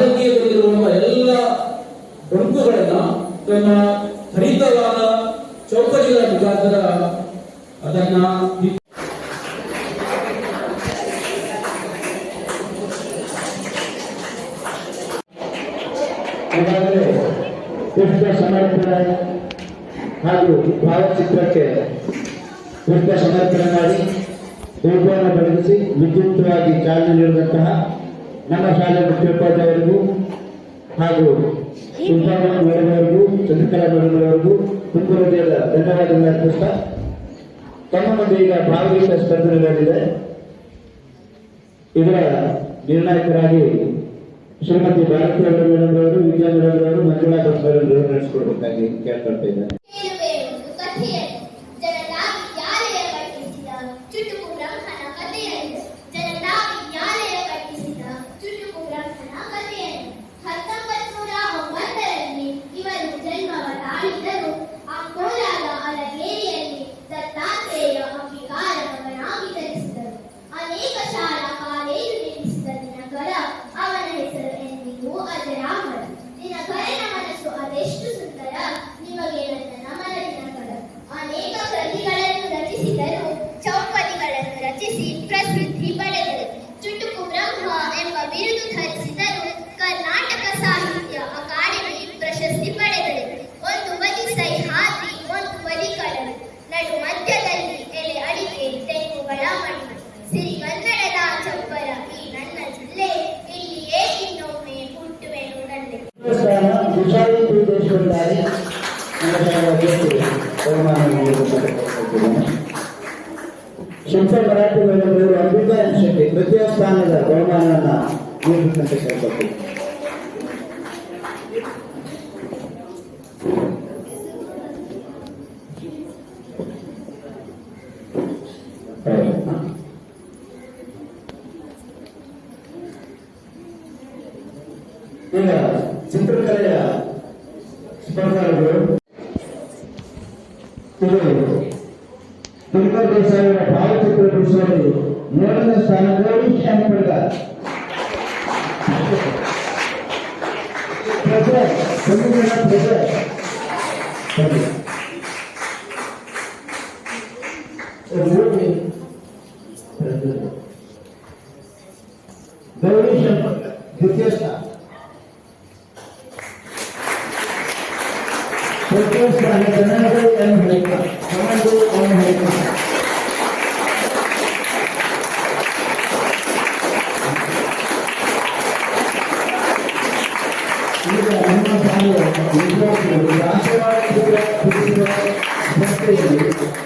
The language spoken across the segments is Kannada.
ರಾಜಕೀಯದಲ್ಲಿರುವ ಎಲ್ಲ ಪ್ರಮುಖಗಳನ್ನ ತನ್ನ ಹರಿತವಾದ ಚೌಕಟಿಗಳ ಮುಖಾಂತರ ಅದನ್ನ ಪುಷ್ಪ ಸಮರ್ಪಣೆ ಹಾಗೂ ಭಾವಚಿತ್ರಕ್ಕೆ ಪುಷ್ಪ ಸಮರ್ಪಣೆ ಮಾಡಿ ದೀಪವನ್ನು ಬೆಳಗಿಸಿ ವಿದ್ಯುಕ್ತವಾಗಿ ಚಾಲನೆ ನೀಡಿದಂತಹ ನಮ್ಮ ಶಾಲೆ ಮುಖ್ಯೋಪಾಧ್ಯಾಯರಿಗೂ ಹಾಗೂ ಮೇಡಮವರಿಗೂ ಚಂದ್ರಕಲಾ ಮೇಡಮವರಿಗೂ ತುಂಬ ಹೃದಯದ ಧನ್ಯವಾದಗಳನ್ನು ಅರ್ಪಿಸ್ತಾ ತಮ್ಮ ಮುಂದೆ ಈಗ ಭಾವಗೀತ ಸ್ಪರ್ಧೆ ನಡೆದಿದೆ ಇದರ ನಿರ್ಣಾಯಕರಾಗಿ ಶ್ರೀಮತಿ ಭಾರತೀಯ ಅವರ ಮೇಡಮ್ ಅವರು ವಿದ್ಯಾ ಮೇಡಮ್ ಅವರು ಮಂಜುಳಾ ಭಟ್ ಮೇಡಮ್ ಅವರು ನಡೆಸಿಕೊಡ್ಬೇಕಾಗಿ ಕೇಳ್ಕೊಳ್ತಾ ಇದ್ದಾರೆ. ಶಿಲ್ಪ ಮರಾಠಿ ಮೇಡಮ್ ಅವರು ಅಂಬಿಕಾ ಎನ್ ಶೆಟ್ಟಿ ತೃತೀಯ ಸ್ಥಾನದ ಬಹುಮಾನವನ್ನ ನೀಡಬೇಕಂತ ಕೇಳ್ಕೊಳ್ತೀವಿ ಈಗ ಚಿತ್ರಕಲೆಯ ಸ್ಪರ್ಧಾಳುಗಳು ಇದು ತಿರುಪತಿ ದೇಸಾಯಿಯವರ ಭಾವಚಿತ್ರ ಬಿಡಿಸುವಲ್ಲಿ ಮೂರನೇ ಸ್ಥಾನ ಗೌರೀಶ್ ಎಂ ಪಡ್ಗಾರ್. ಪ್ರಸಾದ್, ಚಂದ್ರಗೌಡ ಪ್ರಸಾದ್.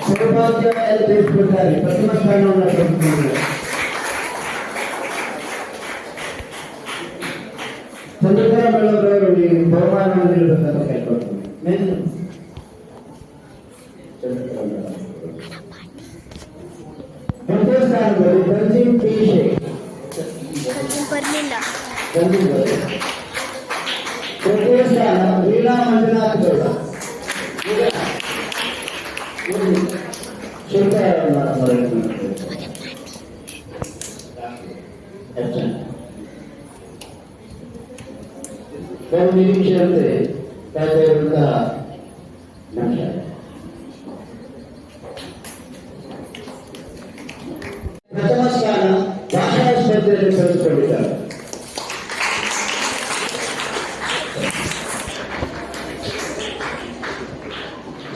సౌభాగ్య తీసుకుంటారు ప్రథమ స్థానంలో పెట్టుకుంటారు చంద్రశేఖర మేడం గారు మీ బహుమానం నిలబడతారు నేను హిందుస్థాన్ గారు సంజీవ్ పీషే సంజీవ్ గారు లీలా మంజునాథ్ గౌడ కొన్ని ప్రథమ స్థానం భాషా స్పర్ధలు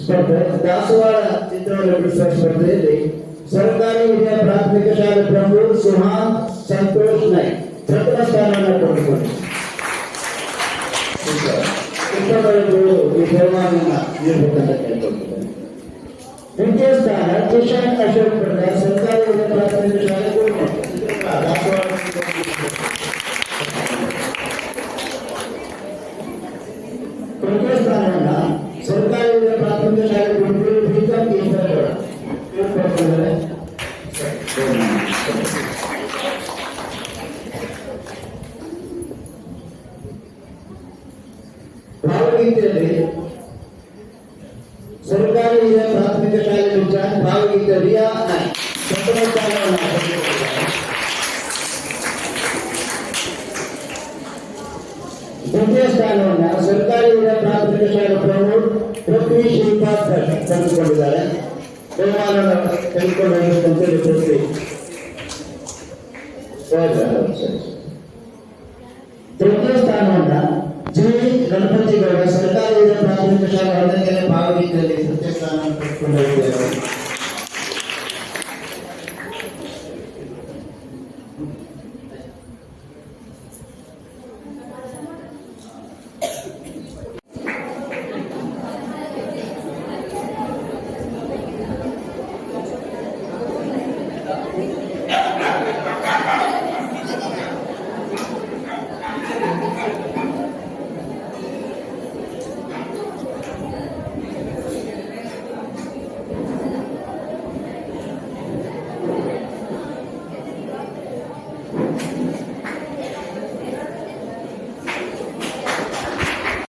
ಸ್ಪರ್ಧೆ ದಾಸವಾಳ ಚಿತ್ರವನ್ನು ಬಿಡಿಸುವ ಸ್ಪರ್ಧೆಯಲ್ಲಿ ಸರ್ಕಾರಿ ಹಿರಿಯ ಪ್ರಾಥಮಿಕ ಶಾಲೆ ಪ್ರಭು ಸುಹಾನ್ ಸಂತೋಷ್ ನಾಯ್ಕ್ ಪ್ರಥಮ ಸ್ಥಾನವನ್ನು ಪಡೆದುಕೊಂಡರು ಚಿತ್ರಕಲೆಗಳು ಈ ಬಹುಮಾನವನ್ನು ನೀಡಬೇಕಂತ ಕೇಳ್ಕೊಳ್ತಿದ್ದಾರೆ ದ್ವಿತೀಯ ಸ್ಥಾನ ಕಿಶನ್ ಅಶೋಕ್ ಪ್ರಧಾನ್ ಭಾವಗೀತೆ ರಿಯಾ ನಾಯ್ಕ್ ಸ್ಥಾನವನ್ನು ಸರ್ಕಾರಿ ಹಿರಿಯ ಪ್ರಾಥಮಿಕ ಶಾಲೆ ಪ್ರಮುಖ ಪೃಥ್ವಿ ಶ್ರೀಪಾದ್ ಭಟ್ ಪಡೆದುಕೊಂಡಿದ್ದಾರೆ ಬಹುಮಾನ ತೆಗೆದುಕೊಂಡು ಹೋಗಬೇಕಂತ ತೃತೀಯ ಸ್ಥಾನವನ್ನ ಜಿ. ಗಣಪತಿ ಗೌಡ ಸರ್ಕಾರಿ ಪ್ರಾಥಮಿಕ ಶಾಲೆ ಹನ್ನೊಂದನೇ ಭಾಗವಹಿಸಿದಲ್ಲಿ ತೃತೀಯ ಸ್ಥಾನವನ್ನು ಪಡೆದುಕೊಂಡು